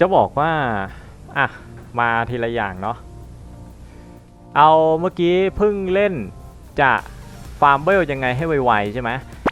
จะบอกว่า อะ มาทีละอย่างเนาะ เอาเมื่อกี้เพิ่งเล่นจะฟาร์มเบลยังไงให้ไวๆใช่ไหม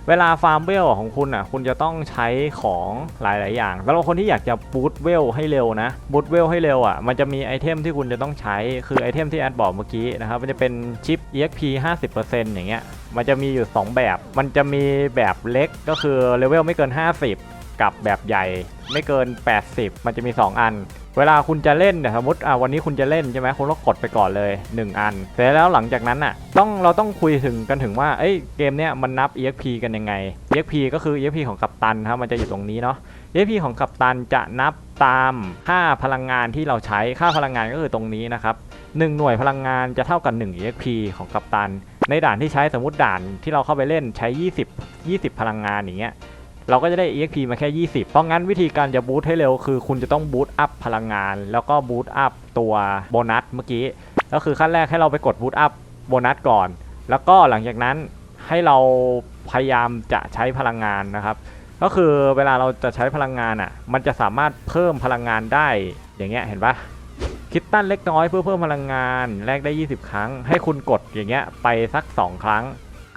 เวลาฟาร์มเบลของคุณอะคุณจะต้องใช้ของหลาย ๆ อย่างสำหรับคนที่อยากจะบูตเวลให้เร็วนะบูตเวลให้เร็วอะมันจะมีไอเทมที่คุณจะต้องใช้คือไอเทมที่แอดบอกเมื่อกี้นะครับมันจะเป็นชิป exp 50%อย่างเงี้ยมันจะมีอยู่ 2 แบบ มันจะมีแบบเล็กก็คือเลเวลไม่เกิน 50 กับแบบใหญ่ไม่เกิน 80 มันจะมี 2 อัน เวลาคุณจะเล่นเนี่ยสมมติอะวันนี้คุณจะเล่นใช่ไหมคุณก็กดไปก่อนเลย 1 อัน เสร็จแล้วหลังจากนั้นอะต้องเราต้องคุยถึงกันถึงว่าเอ้ยเกมเนี้ยมันนับ exp กันยังไง exp ก็คือ exp ของกัปตันครับมันจะอยู่ตรงนี้เนาะ exp ของกัปตันจะนับตามค่าพลังงานที่เราใช้ค่าพลังงานก็คือตรงนี้นะครับ1หน่วยพลังงานจะเท่ากับ 1 exp ของกัปตัน ในด่านที่ใช้สมมติด่านที่เราเข้าไปเล่นใช้ 20 20 พลังงานอย่างเงี้ย เราก็จะได้ exp มาแค่ 20 เพราะงั้นวิธีการจะบูตให้เร็วคือคุณจะต้องบูตอัพพลังงาน แล้วก็บูตอัพตัวโบนัสเมื่อกี้ ก็คือขั้นแรกให้เราไปกดบูตอัพโบนัสก่อน แล้วก็หลังจากนั้นให้เราพยายามจะใช้พลังงานนะครับ ก็คือเวลาเราจะใช้พลังงานอะ มันจะสามารถเพิ่มพลังงานได้อย่างเงี้ยเห็นปะคิดตั้นเล็กน้อยเพื่อเพิ่มพลังงานแลกได้ 20 ครั้ง ให้คุณกดอย่างเงี้ยไปสัก 2 ครั้ง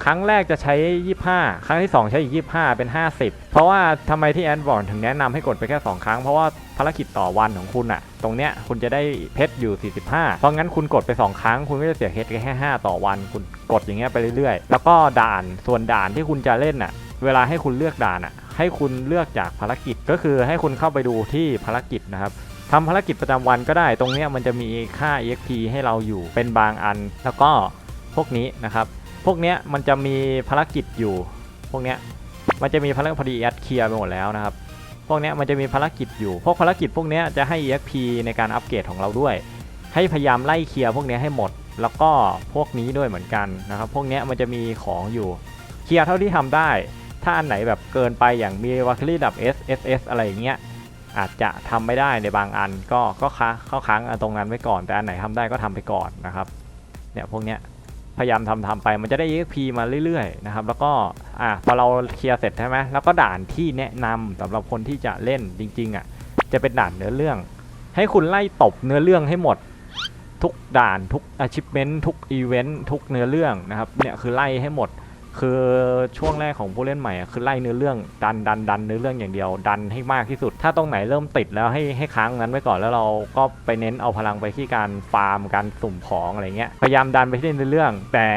ครั้งแรกจะใช้ 25 ครั้งที่ 2 ใช้อีก 25 เป็น 50 เพราะว่าทำไมที่แอนบอร์ถึงแนะนำให้กดไปแค่ 2 ครั้ง เพราะว่าภารกิจต่อวันของคุณอะตรงเนี้ยคุณจะได้เพชรอยู่ 45 เพราะงั้นคุณกดไป 2 ครั้ง คุณก็จะเสียเพชรแค่ 5 ต่อวัน คุณกดอย่างเงี้ยไปเรื่อย ๆ แล้วก็ด่านส่วนด่านที่คุณจะเล่นอะเวลาให้คุณเลือกด่านอะให้คุณเลือกจากภารกิจก็คือให้คุณเข้าไปดูที่ภารกิจนะครับทำภารกิจประจำวันก็ได้ ตรงเนี้ยมันจะมีค่า exp ให้เราอยู่เป็นบางอัน แล้วก็พวกนี้นะครับ พวกเนี้ยมันจะมีภารกิจอยู่ พวกเนี้ยมันจะมีภารกิจพอดีแอดเคลียร์ไปหมดแล้วนะครับ พวกเนี้ยมันจะมีภารกิจอยู่ พวกภารกิจพวกเนี้ยจะให้ exp ในการอัปเกรดของเราด้วย ให้พยายามไล่เคลียร์พวกเนี้ยให้หมด แล้วก็พวกนี้ด้วยเหมือนกันนะครับ พวกเนี้ยมันจะมีของอยู่ เคลียร์เท่าที่ทำได้ ถ้าอันไหนแบบเกินไปอย่างมีวัคลีดับ S S S อะไรอย่างเงี้ย อาจจะทำไม่ได้ในบางอัน ก็ก็ค้าเข้าค้างตรงนั้นไว้ก่อน แต่อันไหนทำได้ก็ทำไปก่อนนะครับ เนี่ยพวกเนี้ย พยายามทำทำไปมันจะได้ EXP มาเรื่อยๆนะครับแล้วก็อะพอเราเคลียร์เสร็จใช่ไหมแล้วก็ด่านที่แนะนำสำหรับคนที่จะเล่นจริงๆอะจะเป็นด่านเนื้อเรื่อง ให้คุณไล่ตบเนื้อเรื่องให้หมด ทุกด่านทุก achievement ทุก event ทุกเนื้อเรื่องนะครับเนี่ยคือไล่ให้หมด คือช่วงแรกของผู้เล่นใหม่คือไล่เนื้อเรื่องดันดันดันเนื้อเรื่องอย่างเดียว ดันให้มากที่สุด ถ้าตรงไหนเริ่มติดแล้วให้ให้ค้างนั้นไว้ก่อนแล้วเราก็ไปเน้นเอาพลังไปที่การฟาร์มการสุ่มของอะไรเงี้ยพยายามดันไปที่เนื้อเรื่อง แต่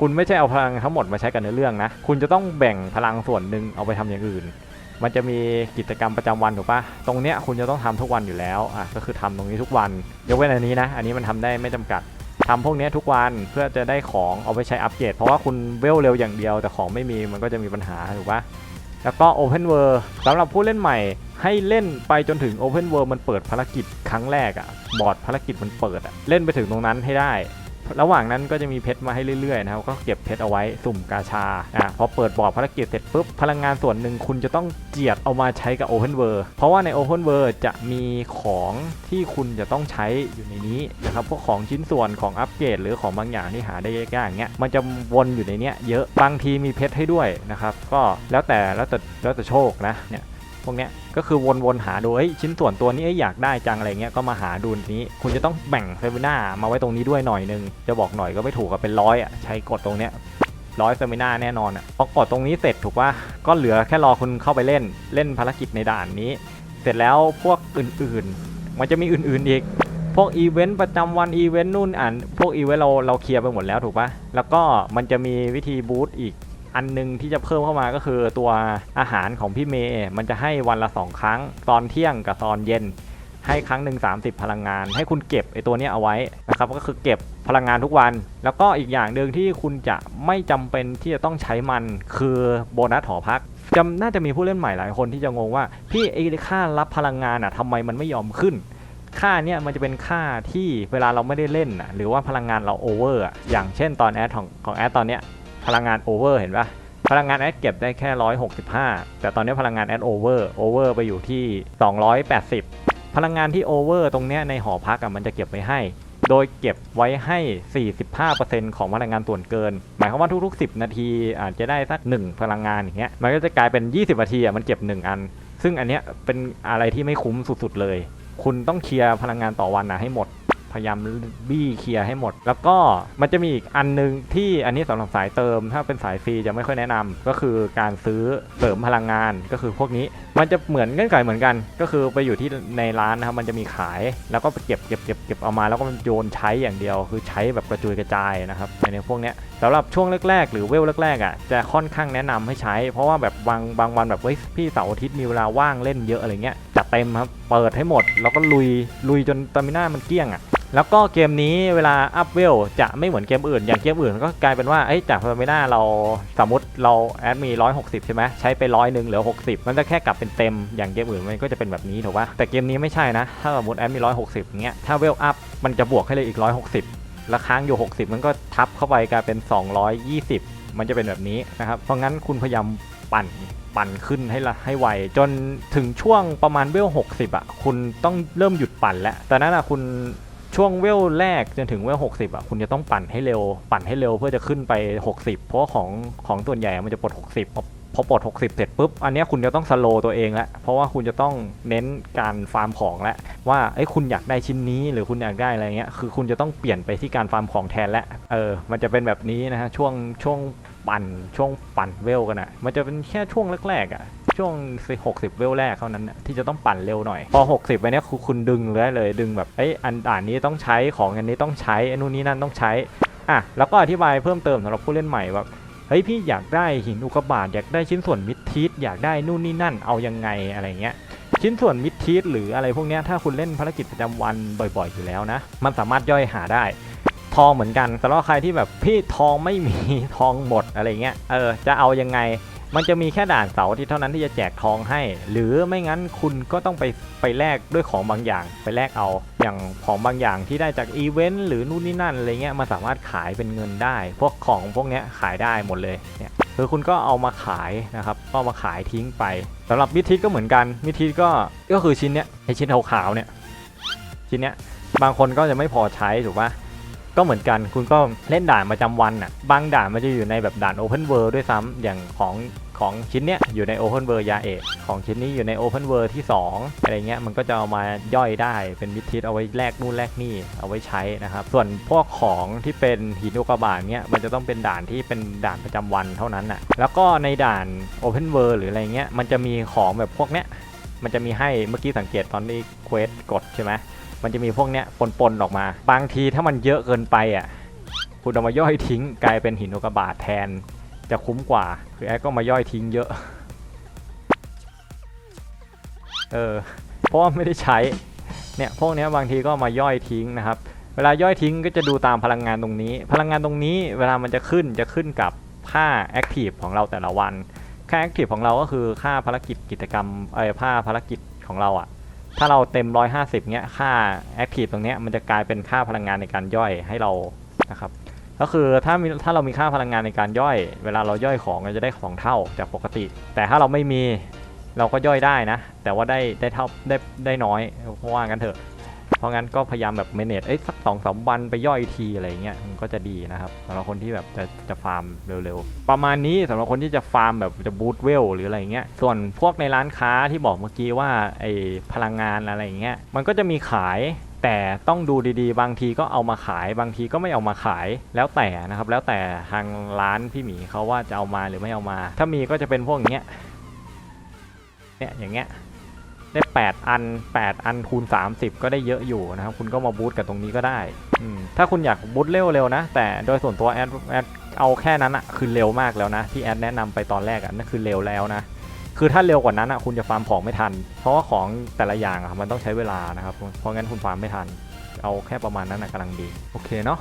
คุณไม่ใช่เอาพลังทั้งหมดมาใช้กับเนื้อเรื่องนะคุณจะต้องแบ่งพลังส่วนหนึ่งเอาไปทำอย่างอื่นมันจะมีกิจกรรมประจำวันถูกปะตรงเนี้ยคุณจะต้องทำทุกวันอยู่แล้วอะก็คือทำตรงนี้ทุกวันยกเว้นอันนี้นะ อันนี้มันทำได้ไม่จำกัด ทำพวกนี้ทุกวันเพื่อจะได้ของเอาไปใช้อัปเกรดเพราะว่าคุณเวลเร็วอย่างเดียว แต่ของไม่มีมันก็จะมีปัญหาถูกปะแล้วก็ Open World สำหรับผู้เล่นใหม่ ให้เล่นไปจนถึง Open World มันเปิดภารกิจครั้งแรกอะบอร์ดภารกิจมันเปิดอะเล่นไปถึงตรงนั้นให้ได้ ระหว่างนั้นก็จะมีเพชรมาให้เรื่อยๆนะครับก็เก็บเพชรเอาไว้สุ่มกาชาอะพอเปิดบอร์ดภารกิจเสร็จปุ๊บพลังงานส่วนหนึ่งคุณจะต้องเจียดเอามาใช้กับ Open World เพราะว่าใน Open World จะมีของที่คุณจะต้องใช้อยู่ในนี้นะครับพวกของชิ้นส่วนของอัปเกรดหรือของบางอย่างที่หาได้ยากๆอย่างเงี้ยมันจะวนอยู่ในเนี้ยเยอะบางทีมีเพชรให้ด้วยนะครับก็แล้วแต่แล้วแต่แล้วแต่โชคนะเนี่ย พวกเนี้ยก็คือวนๆหาดูเอ้ยชิ้นส่วนตัวนี้อยากได้จังอะไรเงี้ยก็มาหาดูนี้ คุณจะต้องแบ่งเซมินามาไว้ตรงนี้ด้วยหน่อยนึง จะบอกหน่อยก็ไม่ถูกกับเป็นร้อยอะใช้กดตรงเนี้ยร้อยเซมินาแน่นอนอะพอกดตรงนี้เสร็จถูกป่ะก็เหลือแค่รอคุณเข้าไปเล่นเล่นภารกิจในด่านนี้ เสร็จแล้วพวกอื่นๆ มันจะมีอื่นๆอีกพวกอีเวนต์ประจำวันอีเวนต์นู่นอ่านพวกอีเวนต์เราเราเคลียร์ไปหมดแล้วถูกปะแล้วก็มันจะมีวิธีบูตอีก อันหนึงที่จะเพิ่มเข้ามาก็คือตัวอาหารของพี่เมย์มันจะให้วันละ 2 ครั้ง ตอนเที่ยงกับตอนเย็น ให้ครั้งหนึ่ง30 พลังงาน ให้คุณเก็บไอตัวนี้เอาไว้นะครับก็คือเก็บพลังงานทุกวัน แล้วก็อีกอย่างหนึ่งที่คุณจะไม่จำเป็นที่จะต้องใช้มันคือโบนัสหอพักจำน่าจะมีผู้เล่นใหม่หลายคนที่จะงงว่าพี่ไอค่ารับพลังงานอะทำไมมันไม่ยอมขึ้นค่าเนี่ยมันจะเป็นค่าที่เวลาเราไม่ได้เล่นอะหรือว่าพลังงานเราโอเวอร์อะอย่างเช่นตอนแอดของของแอดตอนเนี้ย พลังงานโอเวอร์เห็นปะพลังงานแอดเก็บได้แค่ 165 แต่ตอนนี้พลังงานแอดโอเวอร์โอเวอร์ไปอยู่ที่ 280 พลังงานที่โอเวอร์ตรงเนี้ยในหอพักอะมันจะเก็บไว้ให้ โดยเก็บไว้ให้ 45%ของพลังงานส่วนเกิน หมายความว่าทุก ๆ 10 นาทีอาจจะได้สัก 1 พลังงานอย่างเงี้ย มันก็จะกลายเป็น 20 นาทีอะมันเก็บ 1 อัน ซึ่งอันเนี้ยเป็นอะไรที่ไม่คุ้มสุดๆเลย คุณต้องเคลียร์พลังงานต่อวันนะให้หมด พยายามบี้เคลียร์ให้หมด แล้วก็มันจะมีอีกอันนึงที่อันนี้สำหรับสายเติม ถ้าเป็นสายฟรีจะไม่ค่อยแนะนำก็คือการซื้อเสริมพลังงานก็คือพวกนี้ มันจะเหมือนเงื่อนไขเหมือนกัน ก็คือไปอยู่ที่ในร้านนะครับมันจะมีขาย แล้วก็ไปเก็บเก็บเก็บเก็บเอามาแล้วก็โยนใช้อย่างเดียว คือใช้แบบกระจุยกระจายนะครับในพวกเนี้ยสำหรับช่วงแรกๆ หรือเวลแรกๆอะจะค่อนข้างแนะนำให้ใช้ เพราะว่าแบบบางบางวันแบบเฮ้ยพี่เสาร์อาทิตย์มีเวลาว่างเล่นเยอะอะไรเงี้ยจัดเต็มครับเปิดให้หมดแล้วก็ลุยลุยจนตามิน่ามันเกี้ยงอะ แล้วก็เกมนี้เวลาอัพเวลจะไม่เหมือนเกมอื่น อย่างเกมอื่นก็กลายเป็นว่าจากตามิน่าเราสมมติเราแอดมี160 ใช่ไหมใช้ไปร้อยหนึ่งเหลือ 60 มันจะแค่กลับเป็นเต็ม อย่างเกมอื่นมันก็จะเป็นแบบนี้ถูกปะแต่เกมนี้ไม่ใช่นะ ถ้าสมมติแอดมี160อย่างเงี้ยถ้าเวลอัพมันจะบวกให้เลยอีก 160 แล้วค้างอยู่ 60 มันก็ทับเข้าไปกลายเป็น 220 มันจะเป็นแบบนี้นะครับเพราะงั้นคุณพยายามปั่นปั่นขึ้นให้ละให้ไว จนถึงช่วงประมาณเวล60อะคุณต้องเริ่มหยุดปั่นแล้วแต่นั้นอะคุณ ช่วงเวลแรกจนถึงเวล60อะคุณจะต้องปั่นให้เร็ว ปั่นให้เร็วเพื่อจะขึ้นไป 60 เพราะของของส่วนใหญ่มันจะปลด 60พอพอปลด 60 เสร็จปุ๊บ อันนี้คุณจะต้องสโลว์ตัวเองล้วเพราะว่าคุณจะต้องเน้นการฟาร์มของล้วว่าเอ้ยคุณอยากได้ชิ้นนี้หรือคุณอยากได้อะไรเงี้ยคือคุณจะต้องเปลี่ยนไปที่การฟาร์มของแทนล้วเออมันจะเป็นแบบนี้นะฮะช่วงช่วงปั่นช่วงปั่นเวลกันอะมันจะเป็นแค่ช่วงแรกๆอะ ช่วง60เวลแรกเท่านั้นที่จะต้องปั่นเร็วหน่อย พอ 60ไปเนี้ยคุณดึงเลยเลยดึงแบบเอ้ยอันด่านนี้ต้องใช้ของอันนี้ต้องใช้อันนู้นนี้นั่นต้องใช้อะแล้วก็อธิบายเพิ่มเติมสำหรับผู้เล่นใหม่แบบเฮ้ยพี่อยากได้หินอุกบาตอยากได้ชิ้นส่วนมิดทีสอยากได้นู่นนี่นั่นเอายังไงอะไรเงี้ยชิ้นส่วนมิดทีสหรืออะไรพวกเนี้ยถ้าคุณเล่นภารกิจประจำวันบ่อยๆอยู่แล้วนะ มันสามารถย่อยหาได้ ทองเหมือนกันสำหรับใครที่แบบพี่ทองไม่มีทองหมดอะไรเงี้ยเออจะเอายังไง มันจะมีแค่ด่านเสาร์ที่เท่านั้นที่จะแจกทองให้ หรือไม่งั้นคุณก็ต้องไปไปแลกด้วยของบางอย่าง ไปแลกเอาอย่างของบางอย่างที่ได้จากอีเวนต์หรือนู่นนี่นั่นอะไรเงี้ยมันสามารถขายเป็นเงินได้ พวกของพวกเนี้ยขายได้หมดเลยเนี่ยคือคุณก็เอามาขายนะครับก็มาขายทิ้งไปสำหรับมิทิสก็เหมือนกันมิทิสก็ก็คือชิ้นเนี้ยไอชิ้นขาวๆเนี่ยชิ้นเนี้ยบางคนก็จะไม่พอใช้ถูกปะ ก็เหมือนกันคุณก็เล่นด่านประจำวันอะบางด่านมันจะอยู่ในแบบด่าน Open World ด้วยซ้ำอย่างของของชิ้นเนี้ยอยู่ใน Open World ยาเอกของชิ้นนี้อยู่ใน Open World ที่ 2 อะไรเงี้ยมันก็จะเอามาย่อยได้เป็นวิธีเอาไว้แลกนู่นแลกนี่เอาไว้ใช้นะครับ ส่วนพวกของที่เป็นหินอุกกาบาตเนี้ยมันจะต้องเป็นด่านที่เป็นด่านประจำวันเท่านั้นอะแล้วก็ในด่าน Open World หรืออะไรเงี้ยมันจะมีของแบบพวกเนี้ยมันจะมีให้เมื่อกี้สังเกตตอนที่เควสกดใช่ไหม มันจะมีพวกเนี้ยปนๆออกมา บางทีถ้ามันเยอะเกินไปอะคุณเอามาย่อยทิ้งกลายเป็นหินอุกบาตแทน จะคุ้มกว่า คือแอดก็มาย่อยทิ้งเยอะ เออ เพราะว่าไม่ได้ใช้ เนี่ยพวกเนี้ยบางทีก็มาย่อยทิ้งนะครับ เวลาย่อยทิ้งก็จะดูตามพลังงานตรงนี้ พลังงานตรงนี้เวลามันจะขึ้นจะขึ้นกับค่าแอคทีฟของเราแต่ละวัน ค่าแอคทีฟของเราก็คือค่าภารกิจกิจกรรมเอ้ค่าภารกิจของเราอะ ถ้าเราเต็ม 150เนี้ยค่า Active ตรงเนี้ยมันจะกลายเป็นค่าพลังงานในการย่อยให้เรานะครับก็คือถ้ามีถ้าเรามีค่าพลังงานในการย่อย เวลาเราย่อยของเราจะได้ของเท่าจากปกติ แต่ถ้าเราไม่มีเราก็ย่อยได้นะ แต่ว่าได้ได้เท่าได้ได้น้อยเพราะว่างั้นเถอะ เพราะงั้นก็พยายามแบบเมเนจเอ้ยสักสองสามวันไปย่อยทีอะไรเงี้ยมันก็จะดีนะครับสำหรับคนที่แบบจะจะฟาร์มเร็วๆ ประมาณนี้สำหรับคนที่จะฟาร์มแบบจะบูตเวลหรืออะไรเงี้ยส่วนพวกในร้านค้าที่บอกเมื่อกี้ว่าไอพลังงานอะไรเงี้ยมันก็จะมีขายแต่ต้องดูดีๆ บางทีก็เอามาขาย บางทีก็ไม่เอามาขายแล้วแต่นะครับ แล้วแต่ทางร้านพี่หมีเขาว่าจะเอามาหรือไม่เอามา ถ้ามีก็จะเป็นพวกอย่างเงี้ยเนี่ยอย่างเงี้ย ได้ 8 อัน 8 อันคูณ 30 ก็ได้เยอะอยู่นะครับ คุณก็มาบูตกับตรงนี้ก็ได้ ถ้าคุณอยากบูตเร็วเร็วๆนะ แต่โดยส่วนตัวแอดแอดเอาแค่นั้นอะคือเร็วมากแล้วนะ ที่แอดแนะนำไปตอนแรกอะนั่นคือเร็วแล้วนะ คือถ้าเร็วกว่านั้นอะคุณจะฟาร์มของไม่ทัน เพราะว่าของแต่ละอย่างอะมันต้องใช้เวลานะครับ เพราะงั้นคุณฟาร์มไม่ทัน เอาแค่ประมาณนั้นอะกำลังดี โอเคเนาะ